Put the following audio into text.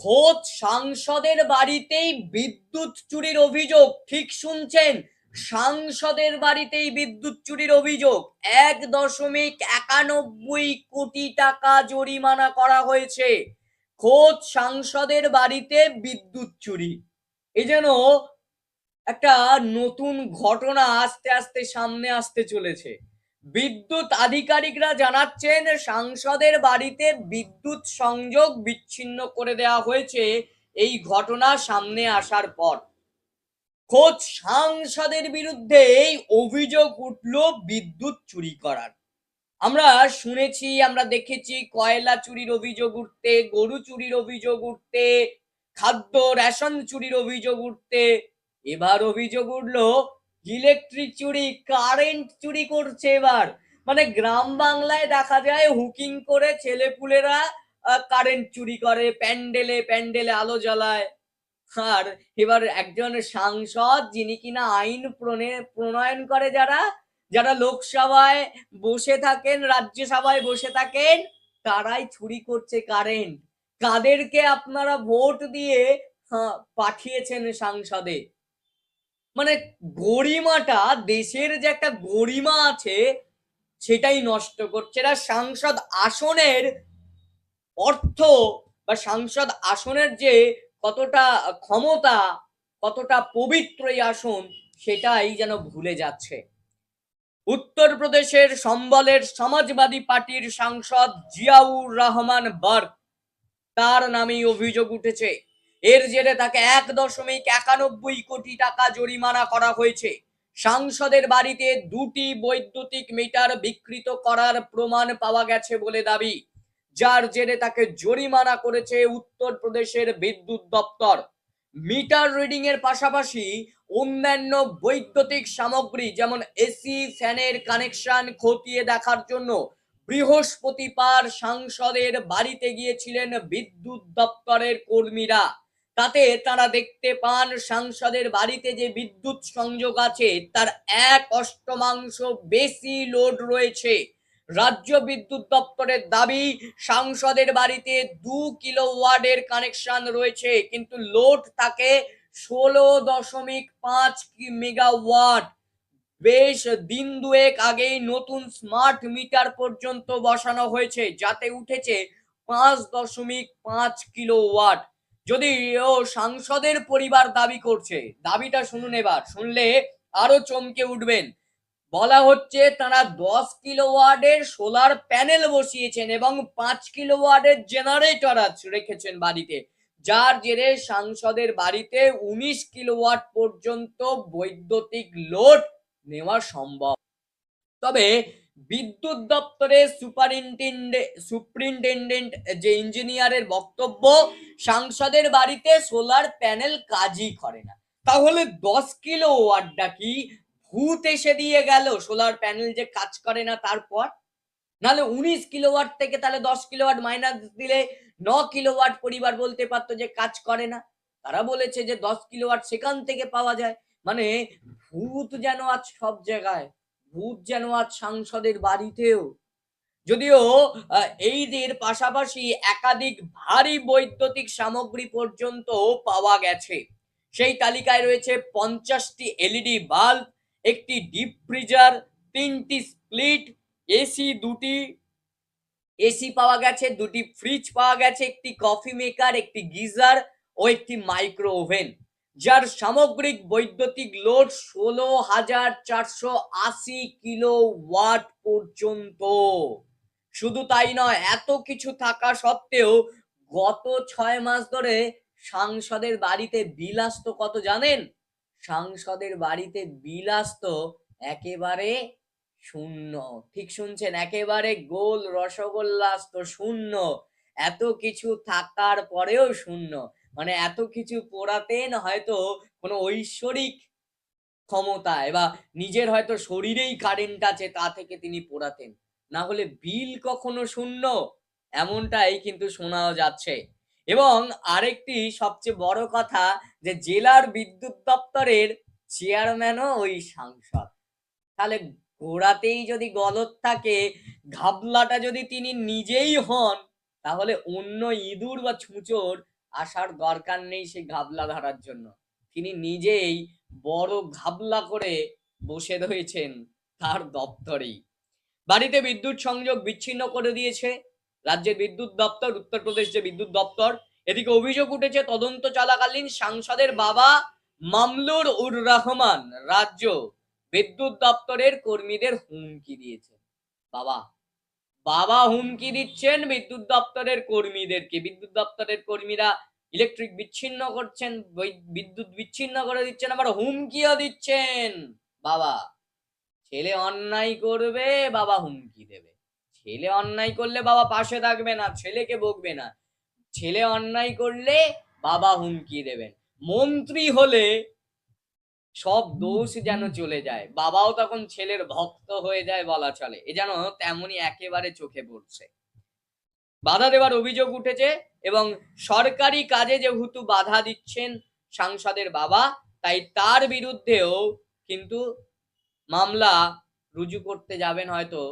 খোদ সাংসদের বাড়িতেই বিদ্যুৎ চুরির অভিযোগ, ঠিক শুনছেন? সাংসদের বাড়িতেই বিদ্যুৎ চুরির অভিযোগ। এক দশমিক একানব্বই কোটি টাকা জরিমানা করা হয়েছে। খোদ সাংসদের বাড়িতে বিদ্যুৎ চুরি। এ যেন একটা নতুন ঘটনা আস্তে আস্তে সামনে আসতে চলেছে। বিদ্যুৎ আধিকারিকরা জানাচ্ছেন, সাংসদের বাড়িতে বিদ্যুৎ সংযোগ বিচ্ছিন্ন করে দেওয়া হয়েছে। এই ঘটনা সামনে আসার পর খোদ সাংসদের বিরুদ্ধে এই অভিযোগ উঠল বিদ্যুৎ চুরি করার। আমরা শুনেছি, আমরা দেখেছি কয়লা চুরির অভিযোগ উঠতে, গরু চুরির অভিযোগ উঠতে, খাদ্য রেশন চুরির অভিযোগ উঠতে। এবার অভিযোগ উঠল ইলেকট্রিক চুরি কারেন্ট চুরি করছে এবার। মানে গ্রাম বাংলায় দেখা যায় হুকিং করে ছেলেপুলেরা কারেন্ট চুরি করে প্যান্ডেলে প্যান্ডেলে আলো জ্বালায়। আর এবার একজন সাংসদ যিনি কিনা আইন প্রণে- প্রণয়ন করে যারা যারা লোকসভায় বসে থাকেন রাজ্যসভায় বসে থাকেন তারাই চুরি করছে কারেন্ট। কাদেরকে আপনারা ভোট দিয়ে হ্যাঁ, পাঠিয়েছেন সংসদে? মানে গরিমাটা দেশের যে একটা গরিমা আছে, সেটাই নষ্ট করছে। এরা সাংসদ আসনের অর্থ বা সাংসদ আসনের যে কতটা ক্ষমতা, কতটা পবিত্র এই আসন, সেটাই যেন ভুলে যাচ্ছে। উত্তরপ্রদেশের সম্বলের সমাজবাদী পার্টির সাংসদ জিয়াউর রহমান বার্ক, তার নামেই অভিযোগ উঠেছে। এর জেরে তাকে এক দশমিক একানব্বই কোটি টাকা জরিমানা করা হয়েছে। সাংসদের বাড়িতে দুটি বৈদ্যুতিক মিটার বিকৃত করার প্রমাণ পাওয়া গেছে বলে দাবি, যার জেরে তাকে জরিমানা করেছে উত্তরপ্রদেশের বিদ্যুৎ দপ্তর। মিটার রিডিং এর পাশাপাশি অন্যান্য বৈদ্যুতিক সামগ্রী যেমন এসি ফ্যানের কানেকশন খতিয়ে দেখার জন্য বৃহস্পতিবার সাংসদের বাড়িতে গিয়েছিলেন বিদ্যুৎ দপ্তরের কর্মীরা। তাতে তারা দেখতে পান সাংসদের বাড়িতে যে বিদ্যুৎ সংযোগ আছে, তার এক অষ্টমাংশ বেশি লোড রয়েছে। রাজ্য বিদ্যুৎ দপ্তরের দাবি, সাংসদের বাড়িতে দু কিলো ওয়ার্ডের কানেকশন রয়েছে, কিন্তু লোড থাকে ষোলো দশমিক পাঁচ মেগাওয়াট। বেশ দিন দুয়েক আগেই নতুন স্মার্ট মিটার পর্যন্ত বসানো হয়েছে, যাতে উঠেছে পাঁচ দশমিক পাঁচ কিলো ওয়াট যদি ও সাংসদের পরিবার দাবি করছে, দাবিটা শুনুন এবার, শুনলে আরও চমকে উঠবেন। বলা হচ্ছে তারা দশ কিলো ওয়ার্ডের সোলার প্যানেল বসিয়েছেন এবং পাঁচ কিলো ওয়ার্ডের জেনারেটর রেখেছেন বাড়িতে। যার জেরে সাংসদের বাড়িতে উনিশ কিলোওয়াট পর্যন্ত বৈদ্যুতিক লোড নেওয়া সম্ভব। তবে বিদ্যুৎ দপ্তরের সুপারিনটেন্ডেন্ট সুপ্রিনটেন্ডেন্ট যে ইঞ্জিনিয়ারের বক্তব্য, সাংসদের বাড়িতে সোলার প্যানেল কাজই করে না। তাহলে দশ কিলো ওয়াটটা কি ভূত এসে দিয়ে গেল সোলার প্যানেল যে কাজ করে না তারপর? নাহলে উনিশ কিলোওয়াট থেকে তাহলে দশ কিলোওয়াট মাইনাস দিলে ন কিলোওয়াট পরিবার বলতে পারতো যে কাজ করে না। তারা বলেছে যে দশ কিলোওয়াট সেখান থেকে পাওয়া যায়। মানে ভূত যেন আজ সব জায়গায় ভূত যেন আজ সাংসদের বাড়িতেও। যদিও আহ, এই দের পাশাপাশি একাধিক ভারী বৈদ্যুতিক সামগ্রী পর্যন্ত পাওয়া গেছে। সেই তালিকায় রয়েছে পঞ্চাশটি এলইডি বাল্ব একটি ডিপ ফ্রিজার তিনটি স্প্লিট এসি দুটি এসি পাওয়া গেছে দুটি ফ্রিজ পাওয়া গেছে একটি কফি মেকার একটি গিজার ও একটি মাইক্রো ওভেন যার সামগ্রিক বৈদ্যুতিক লোড ষোলো হাজার চারশো আশি কিলো ওয়াট পর্যন্ত। শুধু তাই নয়, এত কিছু থাকা সত্ত্বেও গত ছয় মাস ধরে সাংসদের বাড়িতে বিল আসতো কত জানেন? সাংসদের বাড়িতে বিল আসতো একেবারে শূন্য। ঠিক শুনছেন, একেবারে গোল রসগোল্লা শূন্য। এত কিছু থাকার পরেও শূন্য। মানে এত কিছু পোড়াতেন হয়তো কোনো ঐশ্বরিক ক্ষমতায় বা নিজের হয়তো শরীরেই কারেন্ট আছে তা থেকে তিনি পোড়াতেন। না হলে বিল কখনো শূন্য? এমনটাই কিন্তু শোনাও যাচ্ছে। এবং আরেকটি সবচেয়ে বড় কথা যে জেলার বিদ্যুৎ দপ্তরের চেয়ারম্যানও ওই সাংসদ। তাহলে গোড়াতেই যদি গলত থাকে, ঘাবলাটা যদি তিনি নিজেই হন, তাহলে অন্য ইঁদুর বা ছুঁচোর আসার দরকার নেই সেই ঘাবলা ধরার জন্য। তিনি নিজেই বড় ঘাবলা করে বসে রয়েছেন তার দপ্তরেই। বাড়িতে বিদ্যুৎ সংযোগ বিচ্ছিন্ন করে দিয়েছে। রাজ্যের বিদ্যুৎ দপ্তর, উত্তরপ্রদেশ যে বিদ্যুৎ দপ্তর, এদিকে অভিযোগ উঠেছে তদন্ত চলাকালীন সাংসদের বাবা মামলুর উর রহমান রাজ্য বিদ্যুৎ দপ্তরের কর্মীদের হুমকি দিয়েছে। বাবা বাবা হুমকি দিচ্ছেন বিদ্যুৎ দপ্তরের কর্মীদেরকে। বিদ্যুৎ দপ্তরের কর্মীরা ইলেকট্রিক বিচ্ছিন্ন করছেন বিদ্যুৎ বিচ্ছিন্ন করে দিচ্ছেন, আবার হুমকিও দিচ্ছেন। বাবা, ছেলে অন্যায় করবে, বাবা হুমকি দেবে। ছেলে অন্যায় করলে বাবা পাশে থাকবে না, ছেলেকে বকবে না। ছেলে অন্যায় করলে বাবা হুমকি দেবেন। মন্ত্রী হলে সব দোষ যেন চলে যায়। বাবাও তখন ছেলের ভক্ত হয়ে যায় বলা চলে। এ যেন তেমনি একেবারে চোখে পড়ছে। বাধা দেওয়ার অভিযোগ উঠেছে এবং সরকারি কাজে যেহেতু বাধা দিচ্ছেন সাংসদের বাবা তাই তার বিরুদ্ধেও কিন্তু মামলা রুজু করতে যাবেন হয়তো